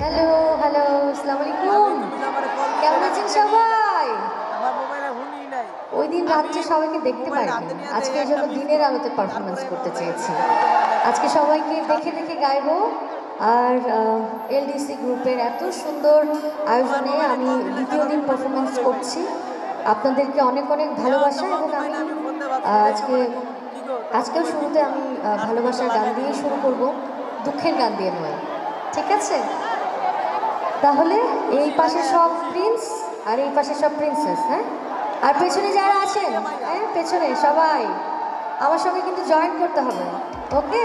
Hello hello আসসালামু আলাইকুম কেমন আছেন সবাই? ওই দিন রাত্রে সবাইকে দেখতে পারিনি আজকে এই জন্য দিনের আলোতে পারফরমেন্স করতে চেয়েছি। আজকে সবাইকে দেখে দেখে গাইবো। আর এলডিসি গ্রুপের এত সুন্দর আয়োজনে আমি দ্বিতীয় দিন পারফরমেন্স করছি। আপনাদেরকে অনেক অনেক ভালোবাসা এবং আমি আজকে আজকেও শুরুতে আমি ভালোবাসার গান দিয়ে শুরু করব। দুঃখের গান দিয়ে নয়, ঠিক আছে? তাহলে এই পাশে সব প্রিন্স আর এই পাশে সব প্রিন্সেস হ্যাঁ? আর পেছনে যারা আছেন হ্যাঁ পেছনে সবাই, আমার সঙ্গে কিন্তু জয়েন করতে হবে, ওকে?